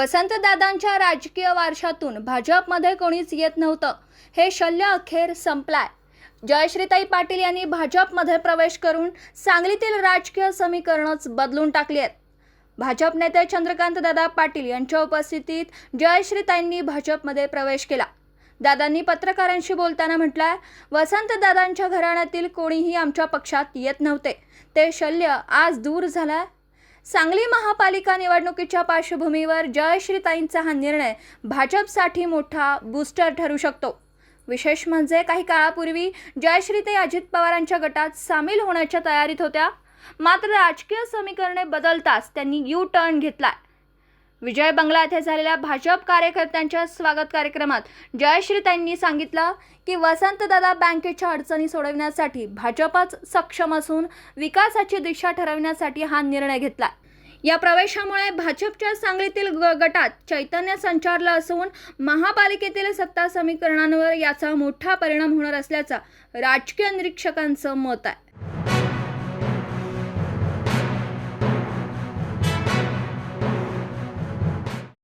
वसंतदादांच्या राजकीय वारशातून भाजपमध्ये कोणीच येत नव्हतं. हे शल्य अखेर संपलाय. जयश्रीताई पाटील यांनी भाजपमध्ये प्रवेश करून सांगलीतील राजकीय समीकरणच बदलून टाकली आहेत. भाजप नेते चंद्रकांत दादा पाटील यांच्या उपस्थितीत जयश्रीताईंनी भाजपमध्ये प्रवेश केला. दादांनी पत्रकारांशी बोलताना म्हटलंय वसंत दादांच्या घराण्यातील कोणीही आमच्या पक्षात येत नव्हते. ते शल्य आज दूर झालाय. सांगली महापालिका निवडणुकीच्या पार्श्वभूमीवर जयश्रीताईंचा हा निर्णय भाजपसाठी मोठा बूस्टर ठरू शकतो. विशेष म्हणजे काही काळापूर्वी जयश्रीताई अजित पवारांच्या गटात सामील होण्याच्या तयारीत होत्या. मात्र राजकीय समीकरणे बदलताच त्यांनी यू टर्न घेतलाय. विजय बंगला येथे झालेल्या भाजप कार्यकर्त्यांच्या स्वागत कार्यक्रमात जयश्रीताईंनी सांगितलं की वसंतदादा बँकेच्या अडचणी सोडविण्यासाठी भाजपच सक्षम असून विकासाची दिशा ठरवण्यासाठी हा निर्णय घेतला. या प्रवेशामुळे भाजपच्या सांगलीतील ग- गटात चैतन्य संचारलं असून महापालिकेतील सत्ता समीकरणांवर याचा मोठा परिणाम होणार असल्याचा राजकीय निरीक्षकांचं मत आहे.